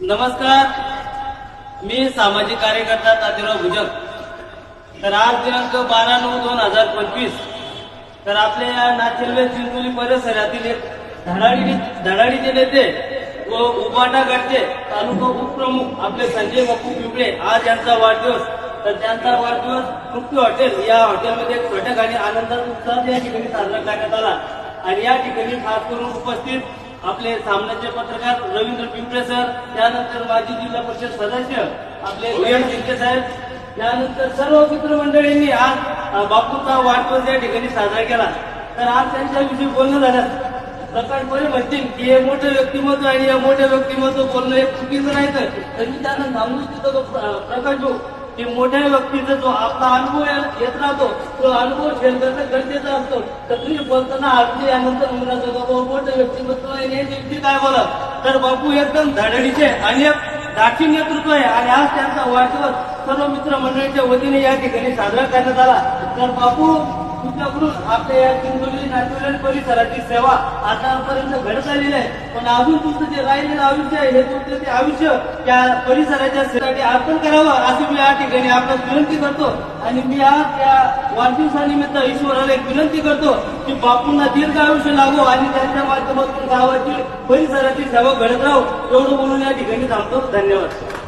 नमस्कार. मी सामाजिक कार्यकर्ता तातीराव भुजक तर आज दिनांक बारा नऊ दोन हजार पंचवीस तर आपल्या या नाचिल्वे चिंचोली परिसरातील एक धडाडी धडाडीचे नेते व उबाटा गटचे तालुका उपप्रमुख आपले संजय बापू पिंपळे आज यांचा वाढदिवस. तर त्यांचा वाढदिवस तृप्ती हॉटेल या हॉटेलमध्ये घटक आणि आनंदाचा आनंदात या ठिकाणी साजरा करण्यात आला. आणि या ठिकाणी खास करून उपस्थित आपले सामन्याचे पत्रकार रवींद्र पिंपळे सर त्यानंतर माजी जिल्हा परिषद सदस्य आपले एम शिंदे साहेब त्यानंतर सर्व मित्रमंडळींनी आज बापूंचा वाढदिवस या ठिकाणी साजरा केला. तर आज त्यांच्याविषयी बोलणं झालं. प्रकाशपणे म्हणतील की हे मोठे व्यक्तिमत्व आणि या मोठ्या व्यक्तिमत्व बोलणं हे चुकीचं नाही तर. मी त्यांना सांगू इच्छितो प्रकाश भाऊ. की मोठ्या व्यक्तीचा जो आपला अनुभव येत राहतो तो अनुभव शेअर करणं गरजेचा असतो. तर बोलताना आपली यानंतर मुलाचं बाबा मोठं व्यक्तिमत्व आहे हे व्यक्ती काय बोलत? तर बापू एकदम धडडीचे आणि एक दाखी नेतृत्व आहे. आणि आज त्यांचा वाढदिवस सर्व मित्र मंडळीच्या वतीने या ठिकाणी साजरा करण्यात आला. तर बापू तुमच्याकडून आपल्या या चिंचोली नाट्यवेल परिसराची सेवा आतापर्यंत घडत आलेली आहे. पण अजून तुमचं जे राहिलेलं आयुष्य आहे हे तुमचं ते आयुष्य या परिसराच्या सेवेसाठी अर्पण करावं अशी मी या ठिकाणी आपल्याला विनंती करतो. आणि मी आज या वाढदिवसानिमित्त ईश्वराला एक विनंती करतो की बापूंना दीर्घ आयुष्य लागो आणि त्यांच्या माध्यमातून गावाची परिसराची सेवा घडत राहो. एवढं बोलून या ठिकाणी थांबतो. धन्यवाद.